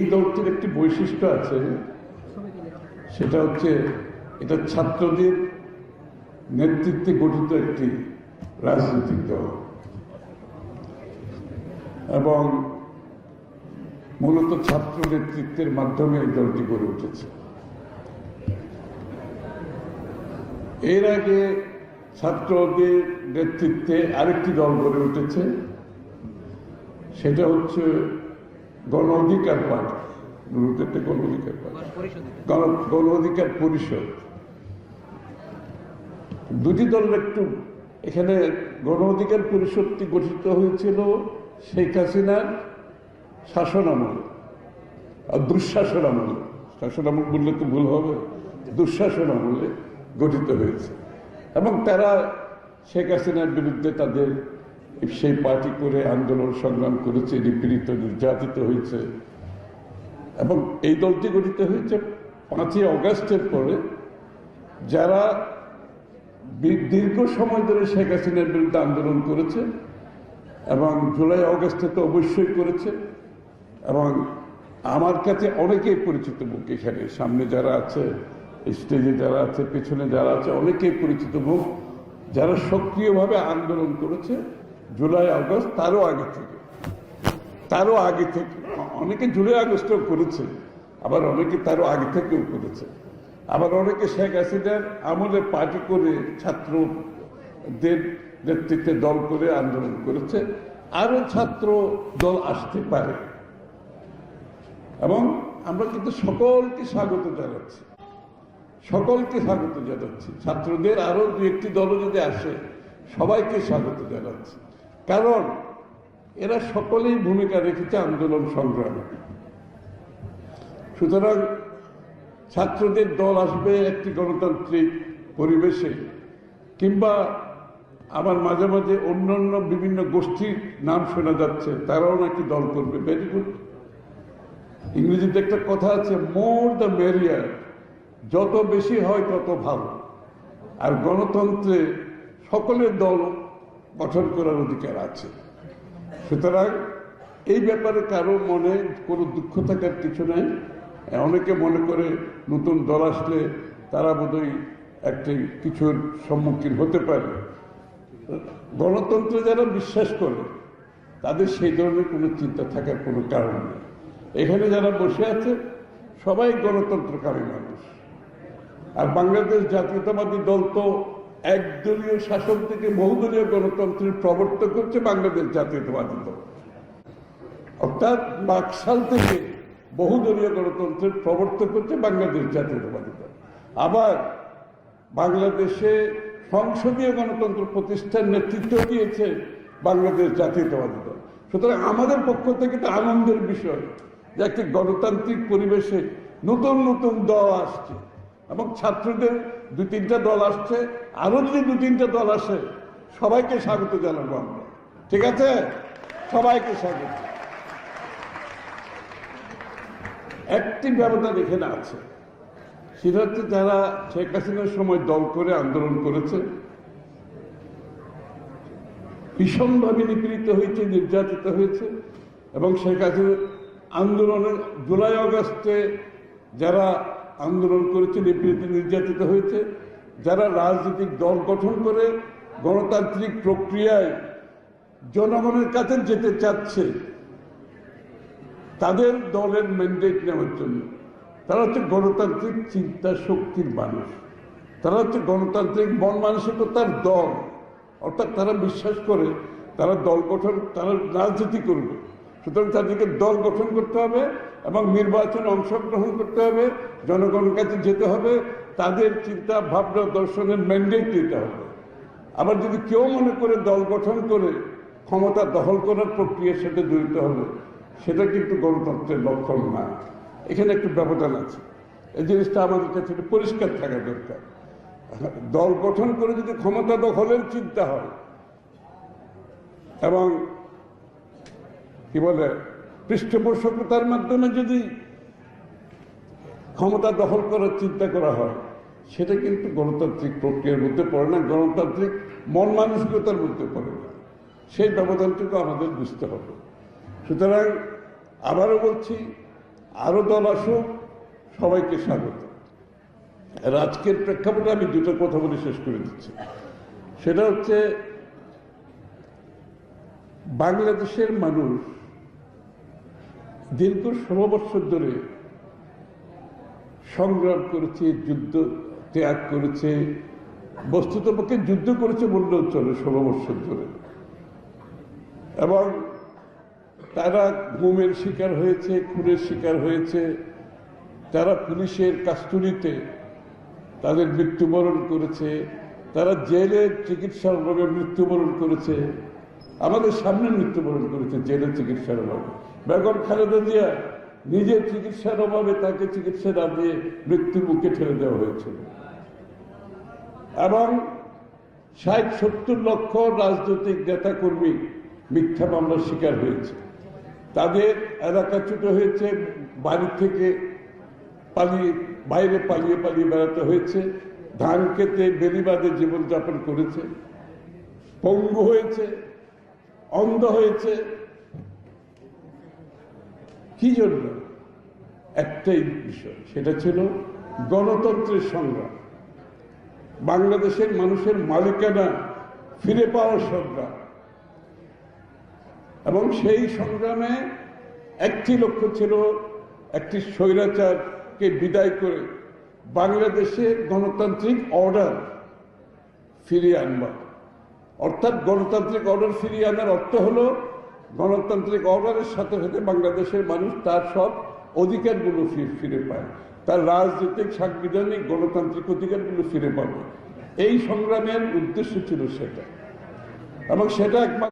এই দলটির একটি বৈশিষ্ট্য আছে। সেটা হচ্ছে এটা ছাত্রদের নেতৃত্বে গঠিত একটি রাজনৈতিক দল। এবং মূলত ছাত্র নেতৃত্বের মাধ্যমে এই দলটি গড়ে উঠেছে। এর আগে ছাত্রদের নেতৃত্বে আরেকটি দল গড়ে উঠেছে। সেটা হচ্ছে গণ অধিকার পার্টি নুরুদেরটা গণ অধিকার পার্টি গণ অধিকার পরিষদ। দুটি দলের একটু এখানে গণ অধিকার পরিষদটি গঠিত হয়েছিল শেখ হাসিনার শাসন আমলে আর দুঃশাসন আমলে শাসন আমল বললে তো ভুল হবে। দুঃশাসন আমলে গঠিত হয়েছে। এবং তারা শেখ হাসিনার বিরুদ্ধে তাদের সেই পার্টি করে আন্দোলন সংগ্রাম করেছে, নিপীড়িত, নির্যাতিত হয়েছে, এবং এই দলটি গঠিত হয়েছে পাঁচই অগাস্টের পরে, যারা দীর্ঘ সময় ধরে শেখ হাসিনার বিরুদ্ধে আন্দোলন করেছে, এবং জুলাই অগস্টে তো অবশ্যই করেছে, এবং আমার কাছে অনেকেই পরিচিত মুখ এখানে। সামনে যারা আছে, স্টেজে যারা আছে, পেছনে যারা আছে, অনেকেই পরিচিত মুখ, যারা সক্রিয়ভাবে আন্দোলন করেছে জুলাই, আগস্ট, তারও আগে থেকে। তারও আগে থেকে। অনেকে জুলাই, আগস্টেও করেছে, আবার অনেকে তারও আগে থেকেও করেছে। আবার অনেকে শেখ হাসিনার আমলে পার্টি করে ছাত্রদের নেতৃত্বে দল করে আন্দোলন করেছে আরও ছাত্র দল আসতে পারে। এবং আমরা কিন্তু সকলকে স্বাগত জানাচ্ছি। সকলকে স্বাগত জানাচ্ছি। ছাত্রদের আরও দু একটি দলও যদি আসে, সবাইকে স্বাগত জানাচ্ছি। কারণ এরা সকলেই ভূমিকা রেখেছে আন্দোলন সংগ্রামে। সুতরাং ছাত্রদের দল আসবে একটি গণতান্ত্রিক পরিবেশে, কিংবা আবার মাঝে মাঝে অন্যান্য বিভিন্ন গোষ্ঠীর নাম শোনা যাচ্ছে, তারাও নাকি দল করবে। ভেরি গুড ইংরেজিতে একটা কথা আছে মোর দ্য মেরিয়ার যত বেশি হয় তত ভালো। আর গণতন্ত্রে সকলের দল গঠন করার অধিকার আছে। সুতরাং এই ব্যাপারে কারও মনে কোনো দুঃখ থাকার কিছু নাই। অনেকে মনে করে নতুন দল আসলে তারা বোধহয় একটি কিছুর সম্মুখীন হতে পারে। গণতন্ত্রে যারা বিশ্বাস করে, তাদের সেই ধরনের কোনো চিন্তা থাকার কোনো কারণ নেই। এখানে যারা বসে আছে, সবাই গণতন্ত্রকামী মানুষ। আর বাংলাদেশ জাতীয়তাবাদী দল তো একদলীয় শাসন থেকে বহুদলীয় গণতন্ত্রের প্রবর্তক হচ্ছে বাংলাদেশ জাতীয়তাবাদী দল। অর্থাৎ বাকশাল থেকে বহুদলীয় গণতন্ত্রের প্রবর্তক হচ্ছে বাংলাদেশ জাতীয়তাবাদী দল। আবার বাংলাদেশে সংসদীয় গণতন্ত্র প্রতিষ্ঠার নেতৃত্ব দিয়েছে বাংলাদেশ জাতীয়তাবাদী দল। সুতরাং আমাদের পক্ষ থেকে তো আনন্দের বিষয় যে একটি গণতান্ত্রিক পরিবেশে নতুন নতুন দল আসছে। এবং ছাত্রদের দু তিনটা দল আসছে আরও যদি দু তিনটা দল আসে। সবাইকে স্বাগত জানাব আমরা। ঠিক আছে? সবাইকে স্বাগত। একটি ব্যবধান এখানে আছে। সেটা হচ্ছে যারা শেখ হাসিনার সময় দল করে আন্দোলন করেছে, ভীষণভাবে নিপীড়িত হয়েছে, নির্যাতিত হয়েছে। এবং শেখ হাসিনার আন্দোলনের জুলাই অগস্টে যারা আন্দোলন করেছে নিপীড়িত নির্যাতিত হয়েছে। যারা রাজনৈতিক দল গঠন করে গণতান্ত্রিক প্রক্রিয়ায় জনগণের কাছে যেতে চাচ্ছে, তাদের দলের ম্যান্ডেট নেওয়ার জন্য। তারা হচ্ছে গণতান্ত্রিক চিন্তা শক্তির মানুষ। তারা হচ্ছে গণতান্ত্রিক মন মানসিকতার দল। অর্থাৎ তারা বিশ্বাস করে তারা দল গঠন, তারা রাজনীতি করবে। সুতরাং তাদেরকে দল গঠন করতে হবে এবং নির্বাচনে অংশগ্রহণ করতে হবে, জনগণের কাছে যেতে হবে, তাদের চিন্তা, ভাবনা, দর্শনের ম্যান্ডেট দিতে হবে। আবার যদি কেউ মনে করে দল গঠন করে, ক্ষমতা দখল করার প্রক্রিয়ার সাথে জড়িত হবে, সেটা কিন্তু গণতন্ত্রের লক্ষণ না। এখানে একটু ব্যবধান আছে। এই জিনিসটা আমাদের কাছে পরিষ্কার থাকা দরকার। দল গঠন করে যদি ক্ষমতা দখলের চিন্তা হয়, এবং কি বলে পৃষ্ঠপোষকতার মাধ্যমে যদি ক্ষমতা দখল করার চিন্তা করা হয়, সেটা কিন্তু গণতান্ত্রিক প্রক্রিয়ার মধ্যে পড়ে না। গণতান্ত্রিক মন মানসিকতার মধ্যে পড়ে না। সেই ব্যবধানটুকু আমাদের বুঝতে হবে। সুতরাং আবারও বলছি, আরও দল আসুক, সবাইকে স্বাগত। আজকের প্রেক্ষাপটে আমি দুটো কথা বলে শেষ করে দিচ্ছি। সেটা হচ্ছে, বাংলাদেশের মানুষ দীর্ঘ ষোলো বছর ধরে সংগ্রাম করেছে, যুদ্ধ ত্যাগ করেছে বস্তুত পক্ষে যুদ্ধ করেছে বললেও চলে ষোলো বছর ধরে। এবং তারা ঘুমের শিকার হয়েছে, খুনের শিকার হয়েছে। তারা পুলিশের কাস্তুরিতে তাদের মৃত্যুবরণ করেছে। তারা জেলে চিকিৎসার অভাবে মৃত্যুবরণ করেছে। আমাদের সামনে মৃত্যুবরণ করেছে জেলে চিকিৎসার অভাবে। বেগম খালেদা জিয়া নিজের চিকিৎসার অভাবে তাকে চিকিৎসা না দিয়ে মৃত্যুর মুখে ঠেলে দেওয়া হয়েছিল। এবং ষাট সত্তর লক্ষ রাজনৈতিক নেতাকর্মী মিথ্যা মামলার শিকার হয়েছে। তাদের এলাকা এলাকাচ্যুত হয়েছে, বাড়ি থেকে পালিয়ে, বাইরে পালিয়ে পালিয়ে বেড়াতে হয়েছে, ধান খেতে বেরিবাদে জীবনযাপন করেছে, পঙ্গু হয়েছে, অন্ধ হয়েছে কি জন্য? একটাই বিষয়, সেটা ছিল গণতন্ত্রের সংগ্রাম। বাংলাদেশের মানুষের মালিকানা ফিরে পাওয়ার সংগ্রাম। এবং সেই সংগ্রামে একটি লক্ষ্য ছিল, একটি স্বৈরাচারকে বিদায় করে বাংলাদেশে গণতান্ত্রিক অর্ডার ফিরিয়ে আনবা অর্থাৎ গণতান্ত্রিক অর্ডার ফিরিয়ে আনার অর্থ হলো গণতান্ত্রিক অর্ডারের সাথে সাথে বাংলাদেশের মানুষ তার সব অধিকারগুলো ফিরে পায়। তার রাজনৈতিক, সাংবিধানিক, গণতান্ত্রিক অধিকারগুলো ফিরে পাবে। এই সংগ্রামের উদ্দেশ্য ছিল সেটা। এবং সেটা একমাত্র